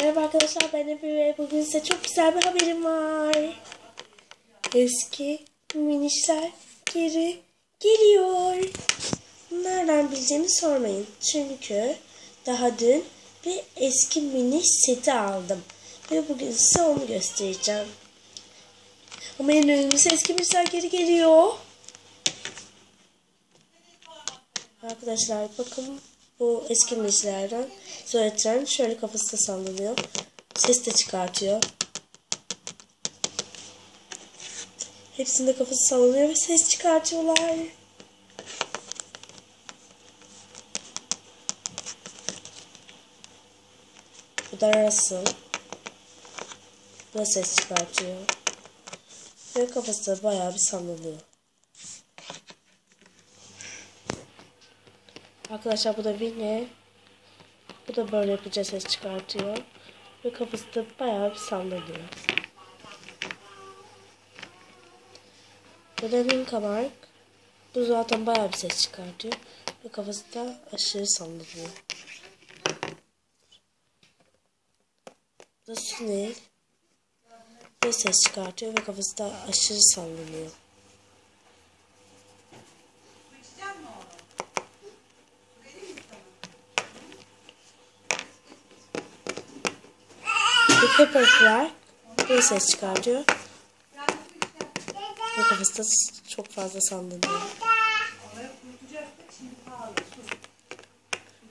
Merhaba arkadaşlar ben Efe ve bugün size çok güzel bir haberim var. Eski minişler geri geliyor. Nereden bileceğimi sormayın. Çünkü daha dün bir eski miniş seti aldım. Ve bugün size onu göstereceğim. Ama en önemlisi eski minişler geri geliyor. Arkadaşlar bakın bu eski minişlerden Zoetren şöyle kafası da sallanıyor. Ses de çıkartıyor. Hepsinde kafası sallanıyor ve ses çıkartıyorlar. Bu da Russell. Bu da ses çıkartıyor. Ve kafası da bayağı bir sallanıyor. Arkadaşlar bu da Winnie. Bu da böyle yapınca ses çıkartıyor. Ve kafası da bayağı bir sallanıyor. Bu da Minka Mark. Bu zaten bayağı bir ses çıkartıyor. Ve kafası da aşırı sallanıyor. Bu da Sunil. Ve ses çıkartıyor ve kafası da aşırı sallanıyor. Pepper Clark bir ses çıkartıyor. Ve kafası da çok fazla sallanıyor.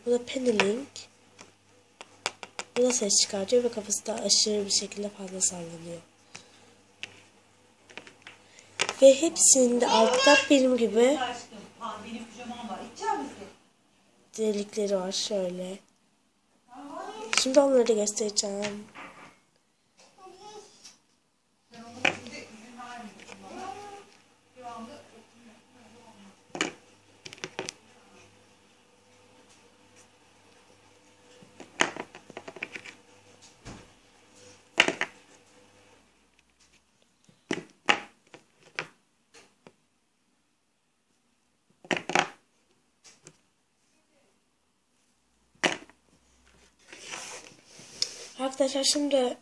Bu da Penny Bu da ses çıkartıyor ve kafası da aşırı bir şekilde fazla sallanıyor. Ve hepsinde altta benim gibi delikleri var şöyle. Şimdi onları da göstereceğim. Arkadaşlar şimdi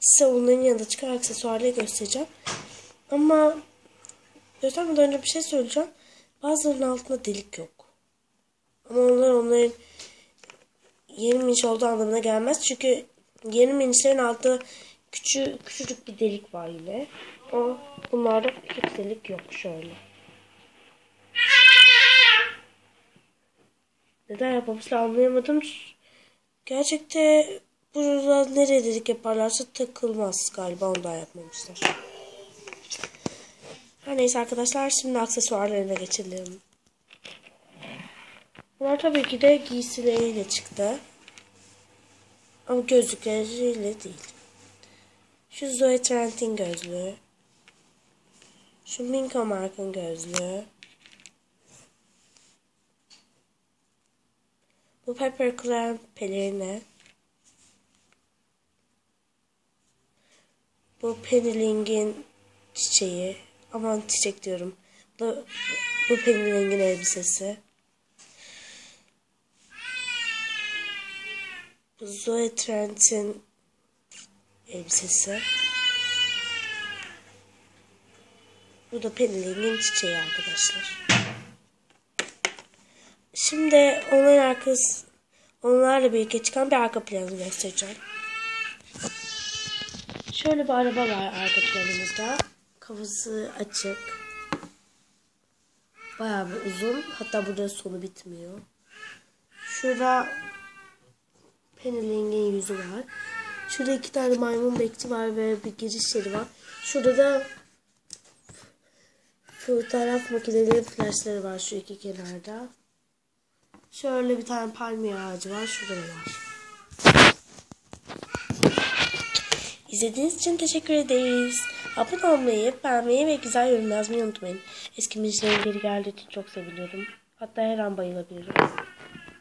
size onların yanında çıkan aksesuarları göstereceğim. Ama göstermeden önce bir şey söyleyeceğim. Bazılarının altında delik yok. Ama onlar onların yeni miniş olduğu anlamına gelmez. Çünkü yeni minişlerin altında küçük, küçücük bir delik var yine. O bunlarda hiç delik yok şöyle. Neden yapmamışlar anlayamadım. Gerçekte Burada nereye dedik yaparlarsa takılmaz galiba ondan yapmamışlar. Her neyse arkadaşlar şimdi aksesuarlarına geçelim. Bunlar tabii ki de giysileriyle çıktı. Ama gözlükleriyle değil. Şu Zoe Trent'in gözlüğü. Şu Minka Mark'ın gözlüğü. Bu Pepper Clan pelerini. Bu Penniling'in çiçeği. Aman çiçek diyorum. Bu, bu Penniling'in elbisesi. Bu Zoe Trent'in elbisesi. Bu da Penniling'in çiçeği arkadaşlar. Şimdi onların arkası onlarla birlikte çıkan bir arka planı göstereceğim. Şöyle bir araba var arka planımızda. Kafası açık. Bayağı bir uzun. Hatta burada sonu bitmiyor. Şurada Peneling'in yüzü var. Şurada iki tane maymun bekçi var ve bir giriş yeri var. Şurada da fotoğraf makineleri flashları var şu iki kenarda. Şöyle bir tane palmiye ağacı var. Şurada da var. İzlediğiniz için teşekkür ederiz. Abone olmayı, beğenmeyi ve güzel yorum yazmayı unutmayın. Eski müziklerin geri geldiği için çok seviniyorum. Hatta her an bayılabilirim.